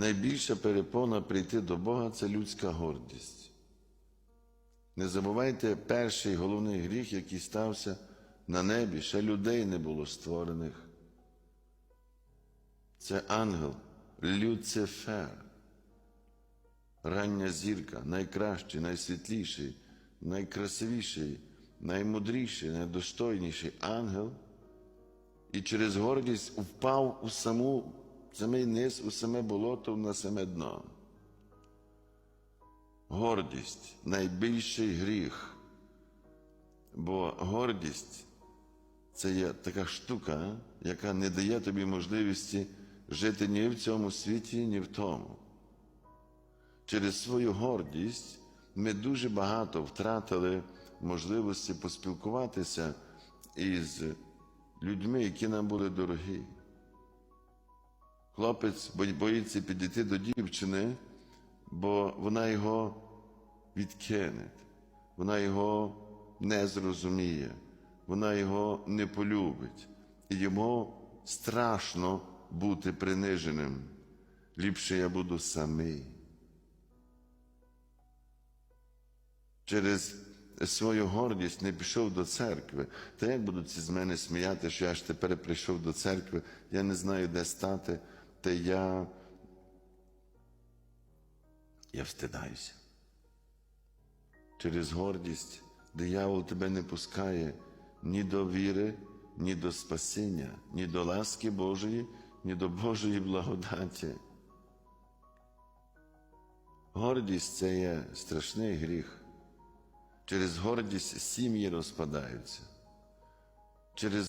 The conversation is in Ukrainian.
найбільша перепона прийти до Бога це людська гордість. Не забувайте перший головний гріх, який стався на небі, ще людей не було створених. Це ангел Люцифер, рання зірка, найкращий, найсвітліший, найкрасивіший, наймудріший, найдостойніший ангел, і через гордість впав у саму, в самий низ, у саме болото, на саме дно. Гордість найбільший гріх. Бо гордість це є така штука, яка не дає тобі можливості жити ні в цьому світі, ні в тому. Через свою гордість ми дуже багато втратили можливості поспілкуватися із людьми, які нам були дорогі. Хлопець боїться підійти до дівчини, бо вона його відкине, вона його не зрозуміє, вона його не полюбить, і йому страшно бути приниженим. Ліпше я буду самий. Через свою гордість не пішов до церкви. Та як будуть з мене сміяти, що я ж тепер прийшов до церкви, я не знаю, де стати, та я. Я встидаюся. Через гордість диявол тебе не пускає ні до віри, ні до спасіння, ні до ласки Божої, ні до Божої благодаті. Гордість це є страшний гріх. Через гордість сім'ї розпадаються. Через